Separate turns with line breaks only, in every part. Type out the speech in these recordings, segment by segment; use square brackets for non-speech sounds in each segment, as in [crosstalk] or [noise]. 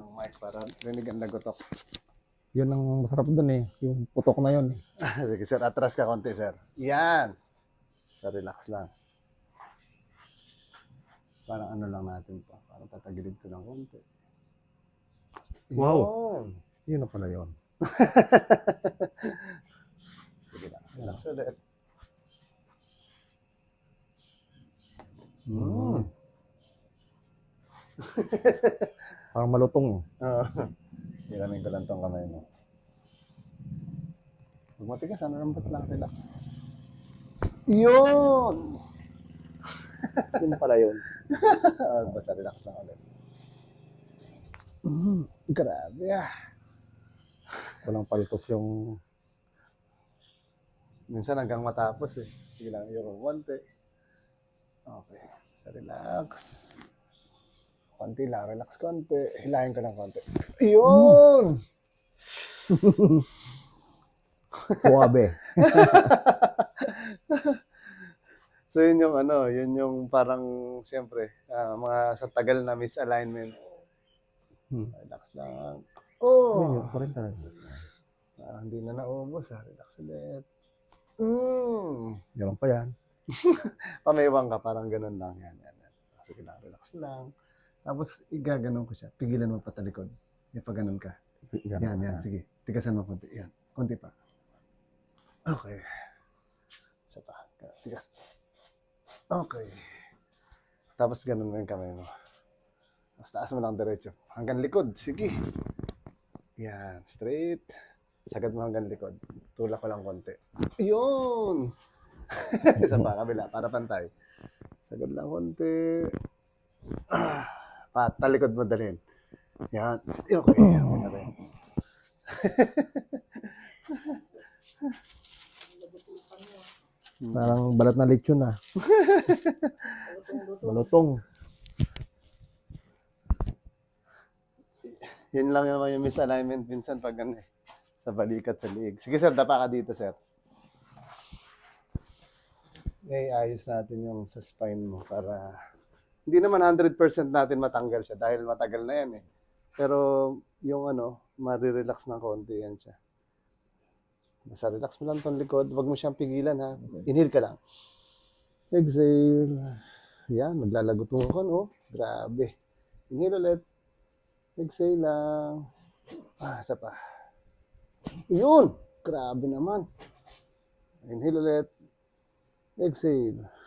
ng mic para rinig ang lagotok.
Yun ang masarap dun eh. Yung putok na yun eh. [laughs]
Sige sir, atras ka konti sir. Yan. So relax lang. Parang ano lang natin pa. Parang tatagilid ko ng konti.
Wow.
Yun.
Yun na pala yun. [laughs]
Sige lang. Relax ulit. Mm. [laughs]
Parang malutong eh.
Oo. Hiramin ko lang tong kamay mo. Huwag matigas, ano lang lang, relax. Yun! [laughs]
Yun pala yun. [laughs]
Ah, Basta relax lang ulit. Mm, grabe ah.
Walang paltos yung...
Minsan hanggang matapos eh. Sige lang, yung konti. Okay. Sa relax. Konti lang, relax konti. Hilahin ko ng konti. Yun!
Suabe. [laughs] [laughs]
So yun yung ano, yun yung parang siyempre, ah, mga sa tagal na misalignment.
Hmm.
Relax lang.
Yun,
Oh!
yun pa rin talaga.
Parang hindi na naubos ha. Relax ulit. Mm.
Ganun pa yan. [laughs]
Pamaywang ka, parang ganun lang. Yan, yan, yan. Sige lang, relax lang. Tapos igaganon ko siya. Pigilan mo patalikod. Yan, pag ganun ka. Yan, yan. Sige. Tigasan mo konti. Yan. Konti pa. Okay. Isa pa. Tigas. Okay. Tapos ganun mo yung kamay mo. Tapos taas mo lang diretso. Hanggang likod. Sige. Yan. Straight. Sagad mo hanggang likod. Tulak ko lang konti. Yun! [laughs] Isa pa, kabila. Para pantay. Sagad lang konti. Ah, pa, talikod mo dalhin. Yan. Okay. Na rin. [laughs]
Parang balat na lechon ah. [laughs] Malutong.
Yun lang naman yung misalignment minsan pag ano eh, sa balikat sa liig. Sige sir, dapa ka dito sir. Okay, ayos natin yung sa spine mo para hindi naman 100% natin matanggal siya dahil matagal na yan eh. Pero yung ano, marirelax ng konti yan siya. Basta relax mo lang tong likod, wag mo siyang pigilan ha. Inhale ka lang. Exhale. Yan, maglalagot mo ko, no? Grabe. Inhale ulit. Exhale lang. Ah, isa pa. Yun! Grabe naman. Inhale ulit. Exhale.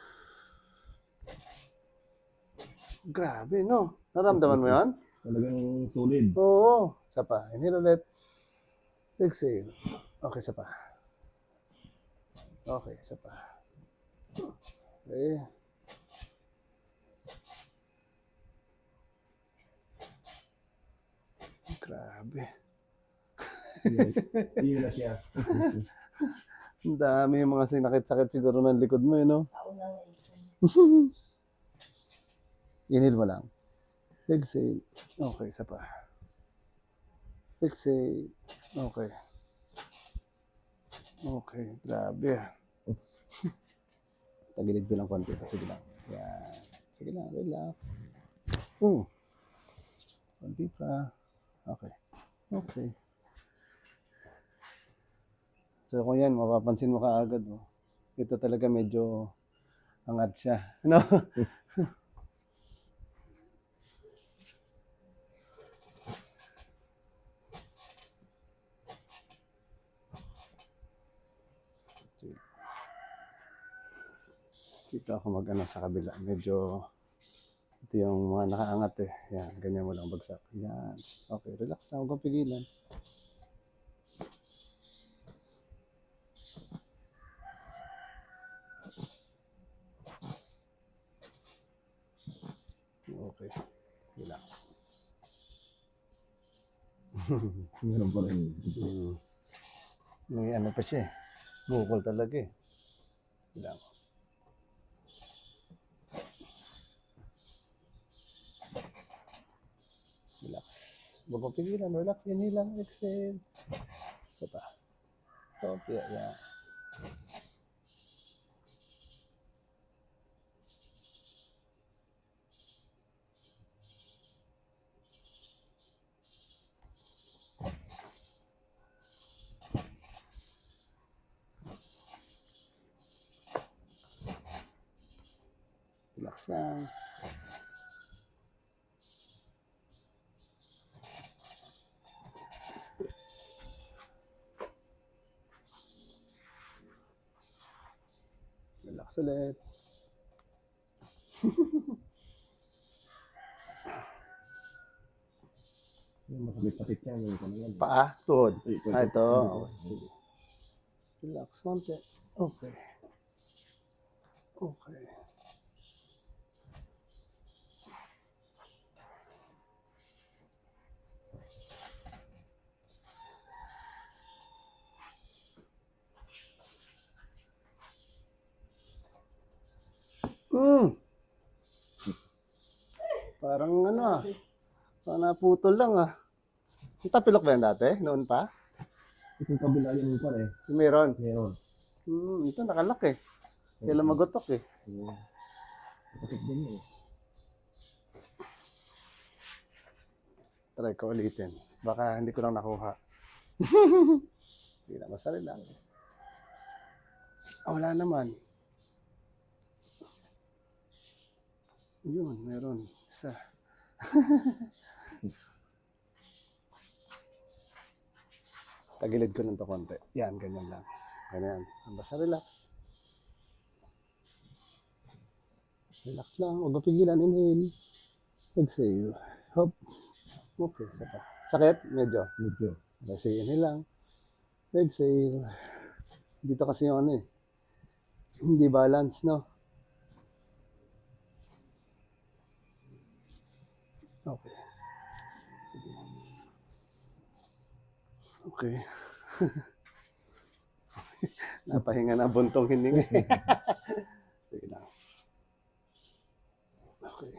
Grabe, no? Naramdaman mo yan?
Talagang solid.
Oo. Isa pa. Inhale ulit. Exhale. Okay, isa pa. Okay, isa pa. Okay. Grabe.
Yun na siya. [laughs]
Ang dami yung mga sinakit-sakit siguro ng likod mo, eh, no? [laughs] Inhale mo lang. Exhale. Okay, isa pa. Exhale. Okay. Okay, grabe. [laughs] Tagilid ko lang konti. Sige lang. Yan. Sige lang, relax. Hmm. Konti pa. Okay. Okay. So kung yan, mapapansin mo kaagad mo. Ito talaga medyo angat siya. [laughs] Ano? Dito ako mag-ano sa kabila. Medyo ito yung mga nakaangat eh. Yan, ganyan mo lang bagsak. Yan. Okay, relax na. Huwag kang pigilan. Okay. Relax. [laughs]
Ganun pa rin.
Mm. May ano pa siya eh. Bukol talaga eh. Relax. Huwag mo pigilan. Relax. Inhale lang. Exhale. Isa pa. Kopya. Yan. Relax lang. Relax ulit.
Yung masabit-sabit niya, yung yan.
Paa, tuhod. Ah, ito. Okay, sige. Relax konti. Okay. Okay. Mm. Parang ano ah. Parang naputol lang ah. Tapilok ba yan dati? Noon pa?
Itong kabila yung par eh.
Yung Meron.
Meron.
Hmm, ito nakalak eh. Kailan magotok eh.
Oo. Kapit din eh.
Try ko ulitin. Baka hindi ko lang nakuha. [laughs] Hindi na basta relax. Ah, wala naman. Yun, meron. Isa. [laughs] Tagilid ko lang to konti. Yan, ganyan lang. Ganyan. Basta relax. Relax lang. Huwag mapigilan. Inhale. Exhale. Hop. Okay, isa pa. Sakit? Medyo.
Medyo.
Kasi inhale lang. Exhale. Dito kasi yung ano eh. Hindi balance, no? Okay. Sige. Okay. [laughs] Napahinga na buntong hininga. [laughs] Sige lang. Okay.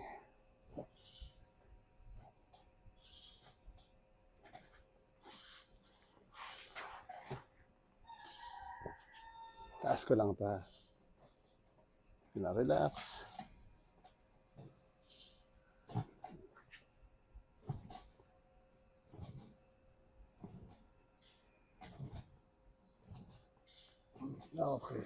Taas ko lang ta. Pina-relax. Okay.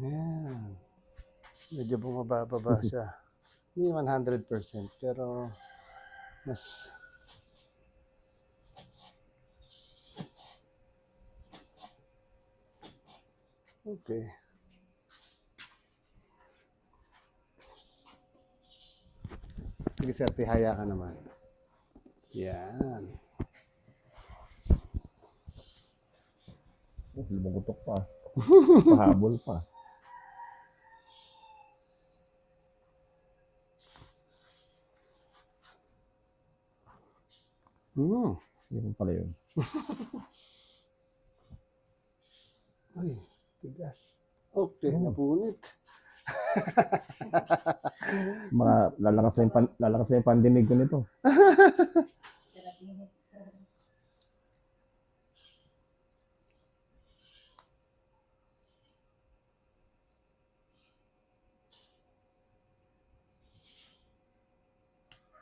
Yan. Medyo bumababa [laughs] siya. Hindi 100% pero mas Okay. Sige sir, tihaya ka naman. Yan.
Oh, lumagutok pa. [laughs] Pahabol pa.
Hmm.
Yun pala yun.
Ay, tigas. Okay, napunit. [laughs]
Mga lalakas na yung, pan, lalakas na yung pandinig ko nito.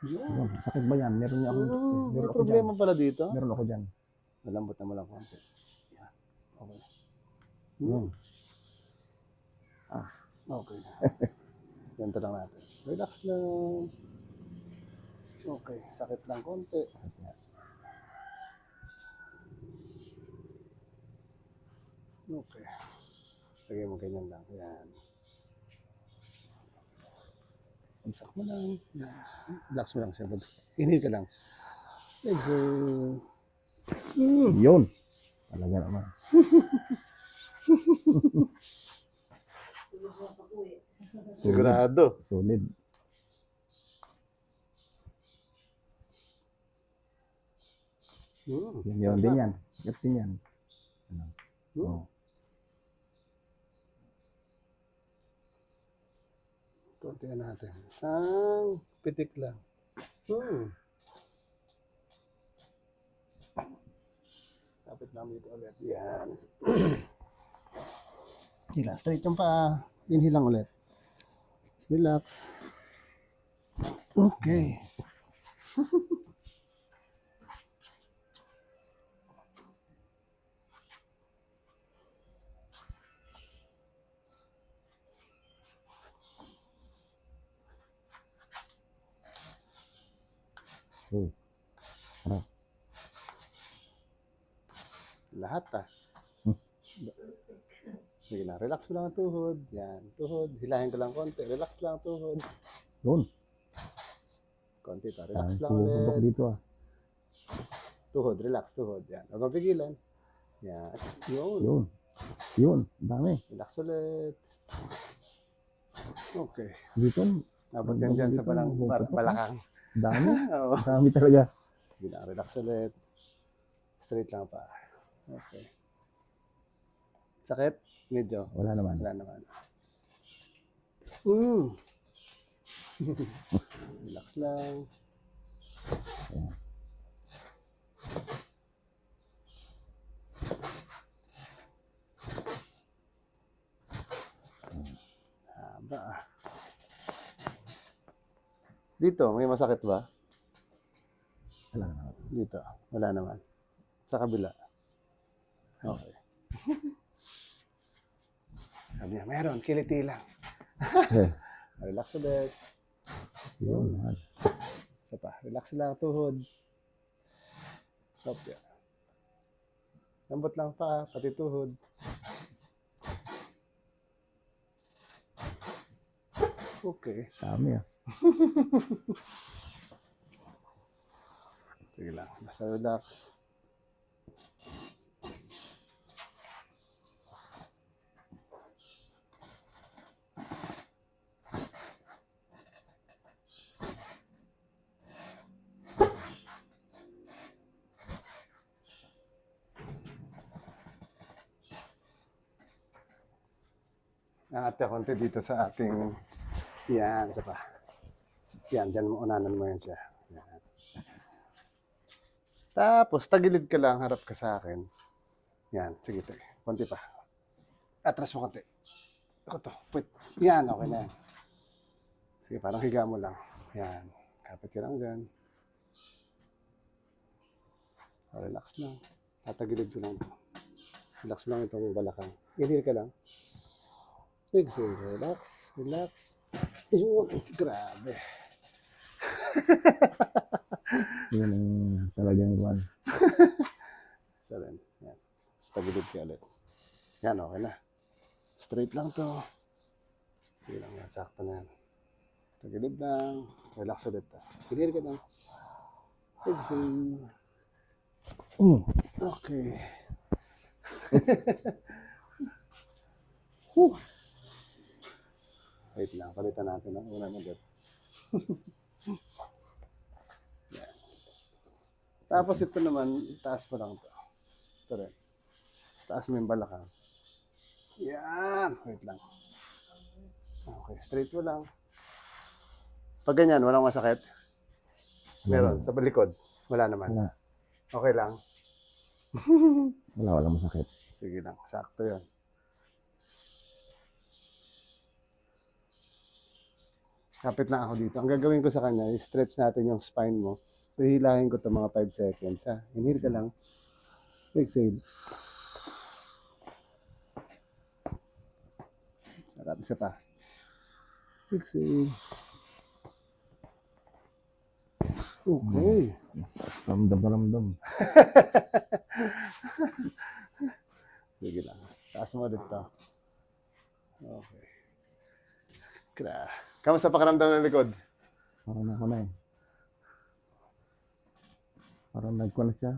Yun.
Sakit ba yan? Meron niya ako.
May
meron ako
problema
dyan.
pala dito.
Meron ako dyan.
Malambot na mo lang konti. Yan. Okay.
Hmm.
Ah, okay. [laughs] Ganito lang natin. Relax lang. Okay, sakit lang konti. Okay. Lagay mo ganyan lang. Yan. Pagsak mo lang. Relax mo lang siya. Inhale ka lang. Exhale. Mm.
Yun. Talaga naman. [laughs]
Sigurado.
Solid.
Mm.
Yan, yun din yan. Sakit din yan.
Mm.
Oh.
Kuntihan natin. Isang pitik lang. Hmm. Kapit namin dito ulit. Yan. [clears throat] Hila. Straight yung paa. Inhale lang ulit. Relax. Okay.
Oh. Ano?
Lahat ah.
Hmm.
Sige na, relax mo lang ang tuhod. Yan, tuhod. Hilahin ko lang konti. Relax lang ang tuhod.
Yun.
Konti pa. Relax
Ang
lang ulit.
dito ah.
Tuhod, relax, tuhod. Yan. Huwag mong pigilan. Yan. Yun.
Yun. Yun. Dami.
Relax ulit. Okay.
Dito.
Abot yan dyan sa
Dito,
balang,
dito,
bar-
dito.
balakang.
ang Dami. [laughs] Ang Dami talaga.
Sige na, relax ulit. Straight lang pa. Okay. Sakit? Medyo.
Wala naman.
Wala naman. Mm. [laughs] relax lang. Haba ah. Dito, may masakit ba?
Wala naman.
Dito, wala naman. Sa kabila. Okay. [laughs] Sabi niya, meron, kiliti lang. [laughs] Relax ulit.
Yun. mahal.
Isa pa, relax lang ang tuhod. Stop yan. Lambot lang pa, pati tuhod. Okay.
Dami ah. [laughs]
Sige lang, basta relax. Ka konti dito sa ating... Yan, isa pa. Yan, dyan mo, unanan mo yan siya. Yan. Tapos, tagilid ka lang, harap ka sa akin. Yan, sige, sige. Konti pa. Atras mo konti. Ako to. Put. Yan, okay na yan. Sige, parang higa mo lang. Yan. Kapit ka lang dyan. Oh, relax lang. Tatagilid ko lang to. Relax mo lang itong balakang. Inhale ka lang. Exhale. Relax. Relax. Yun. Grabe. [laughs]
Yun ang talagang one. [laughs]
Isa rin. Yan. Tapos tagilid ka ulit. Yan, okay na. Straight lang to. Sige lang yan. Sakto na yan. Tagilid lang. Relax ulit. Pinil ka lang. Exhale.
Mm.
Okay. [laughs] Wait lang. Palitan natin ang unang ulit. Yan. Tapos ito naman, taas mo lang to. Ito rin. Taas mo yung balakang. Yan. Wait lang. Okay, straight mo lang. Pag ganyan, walang masakit? Meron. Sa balikod? Wala naman.
Wala.
Okay lang? [laughs]
Wala, walang masakit.
Sige lang. Sakto yun. Kapit lang ako dito. Ang gagawin ko sa kanya, i-stretch natin yung spine mo. Hihilahin ko to mga 5 seconds. Ha? Inhale ka lang. Exhale. Sarap. Isa pa. Exhale. Okay.
Ramdam na ramdam. [laughs]
Sige lang. Taas mo ulit to. Okay. Gra. Kamusta pakiramdam ng likod?
Parang ako na eh. Parang nagkuhan na siya.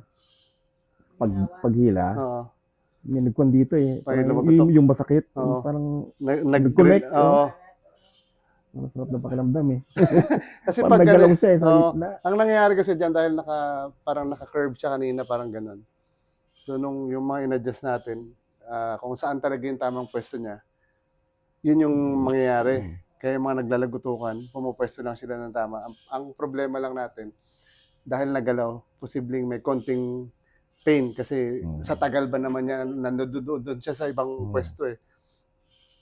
Pag, paghila,
Oo.
may nagkuhan dito eh. Parang
lumagotok.
yung, yung masakit.
Oo.
Parang
Nag-
Nag-connect,
Oo.
Parang sarap na pakiramdam eh. [laughs]
Kasi
Parang
pag
nagalaw
ganun,
siya eh sa
Oo.
gitna.
ang nangyayari kasi dyan dahil naka, parang naka-curve siya kanina, parang ganun. So nung yung mga in-adjust natin, ah, kung saan talaga yung tamang pwesto niya, yun yung mangyayari. Kaya yung mga naglalagutukan, pumupwesto lang sila ng tama. Ang, ang problema lang natin, dahil nagalaw, posibleng may konting pain kasi
Mm.
sa tagal ba naman niya, nandoon siya sa ibang
Mm.
pwesto eh.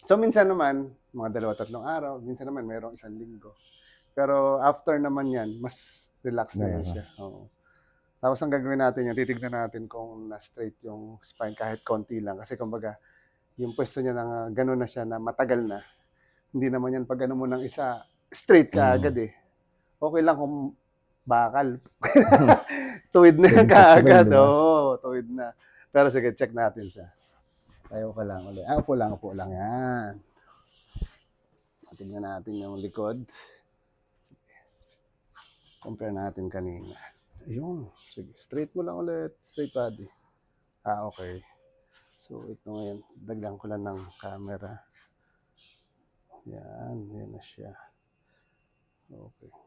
So minsan naman, mga dalawa tatlong araw, minsan naman mayroong isang linggo. Pero after naman yan, mas relax na yan siya. Oo. Tapos ang gagawin natin yan, titignan natin kung na-straight yung spine kahit konti lang. Kasi kumbaga, yung pwesto niya na gano'n na siya na matagal na. Hindi naman yan pag ano mo ng isa, straight ka
Mm.
agad eh. Okay lang kung bakal. [laughs] tuwid na
ka ba?
Oo, tuwid na. Pero sige, check natin siya. Tayo ka lang ulit. Ah, upo lang, upo lang. Yan. Tingnan natin yung likod. Compare natin kanina. Ayun. Sige, straight mo lang ulit. Straight body. Ah, okay. So, ito ngayon. Dagyan ko lang ng camera. Yan. Yan na siya. Okay.